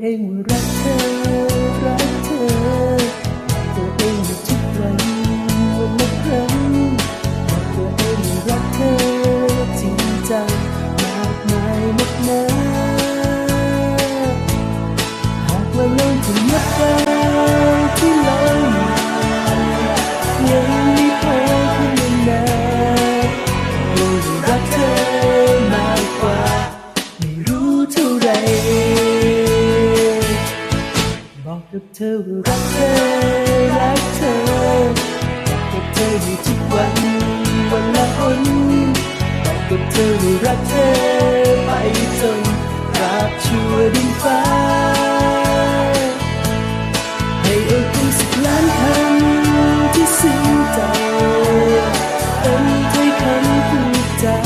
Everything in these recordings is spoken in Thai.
เองว่รักเธอ เธอรักเธอรักเธอบอกกับเธออยู่ทุกวันวันละหนบอกกับเธอว่รักเธอไปจนราบชั่วดินฟ้าให้เอ่ยคำสักล้านคำที่ซึ้งใจเป็นถ้อยคำพูดจา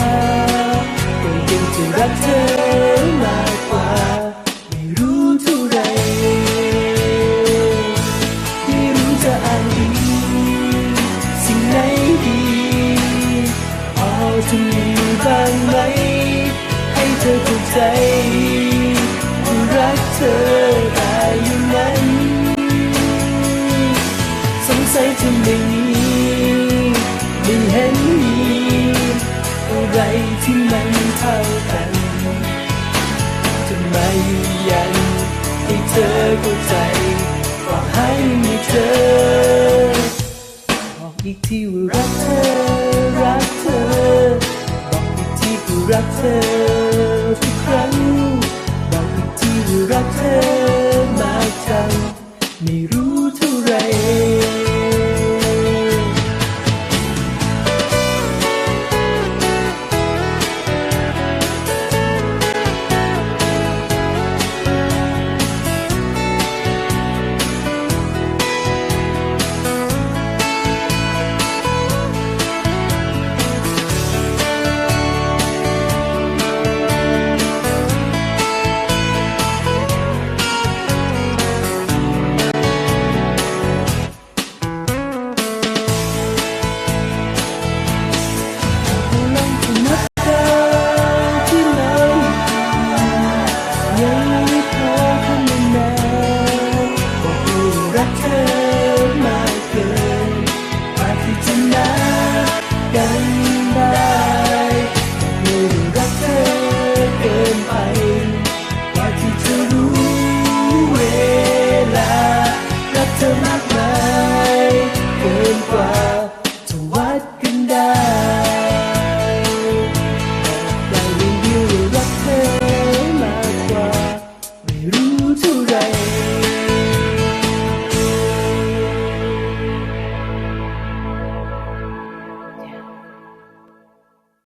ก็ยังจะรักเธอ รักเธอได้อย่างนั้น สงสัยจะไม่มีไม่เห็นมีอะไรที่มันเท่ากันจะมายืนยันให้เธอเข้าใจว่าให้ไม่เจอบอกอีกทีว่ารักเธอรักเธอบอกอีกทีว่ารักเธอ I can